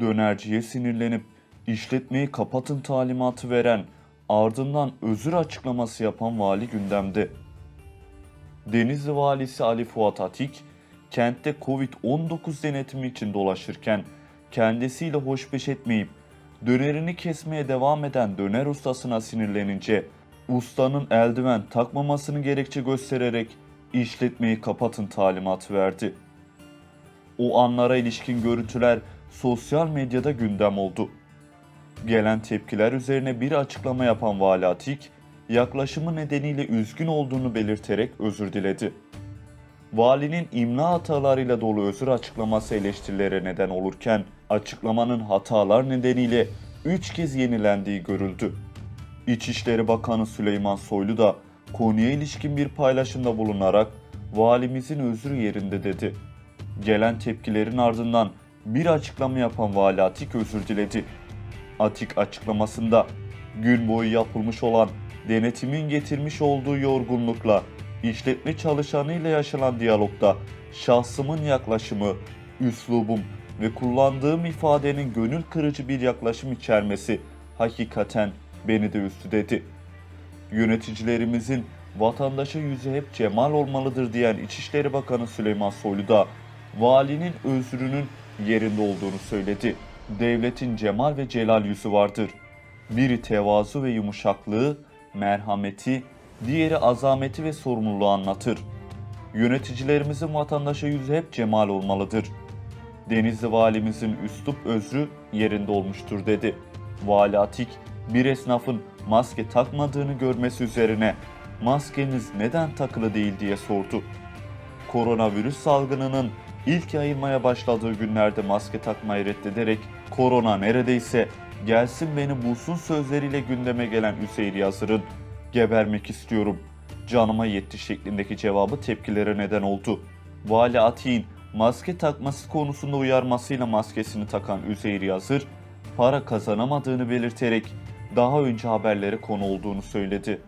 Dönerciye sinirlenip işletmeyi kapatın talimatı veren ardından özür açıklaması yapan vali gündemde. Denizli valisi Ali Fuat Atik, kentte Covid-19 denetimi için dolaşırken kendisiyle hoşbeş etmeyip dönerini kesmeye devam eden döner ustasına sinirlenince ustanın eldiven takmamasını gerekçe göstererek işletmeyi kapatın talimatı verdi. O anlara ilişkin görüntüler sosyal medyada gündem oldu. Gelen tepkiler üzerine bir açıklama yapan Vali Atik, yaklaşımı nedeniyle üzgün olduğunu belirterek özür diledi. Valinin imla hatalarıyla dolu özür açıklaması eleştirilere neden olurken, açıklamanın hatalar nedeniyle 3 kez yenilendiği görüldü. İçişleri Bakanı Süleyman Soylu da konuya ilişkin bir paylaşımda bulunarak valimizin özrü yerinde dedi. Gelen tepkilerin ardından bir açıklama yapan Vali Atik özür diledi. Atik açıklamasında gün boyu yapılmış olan denetimin getirmiş olduğu yorgunlukla işletme çalışanıyla yaşanan diyalogda şahsımın yaklaşımı, üslubum ve kullandığım ifadenin gönül kırıcı bir yaklaşım içermesi hakikaten beni de üstü dedi. Yöneticilerimizin vatandaşa yüzü hep cemal olmalıdır diyen İçişleri Bakanı Süleyman Soylu da valinin özrünün yerinde olduğunu söyledi. Devletin cemal ve celal yüzü vardır. Biri tevazu ve yumuşaklığı, merhameti, diğeri azameti ve sorumluluğu anlatır. Yöneticilerimizin vatandaşa yüzü hep cemal olmalıdır. Denizli valimizin üslup özrü yerinde olmuştur dedi. Vali Atik, bir esnafın maske takmadığını görmesi üzerine maskeniz neden takılı değil diye sordu. Koronavirüs salgınının ilk yayılmaya başladığı günlerde maske takmayı reddederek korona neredeyse gelsin beni bulsun sözleriyle gündeme gelen Hüseyin Yazır'ın gebermek istiyorum canıma yetti şeklindeki cevabı tepkilere neden oldu. Vali Atik'in maske takması konusunda uyarmasıyla maskesini takan Üzeyir Yazır, para kazanamadığını belirterek daha önce haberlere konu olduğunu söyledi.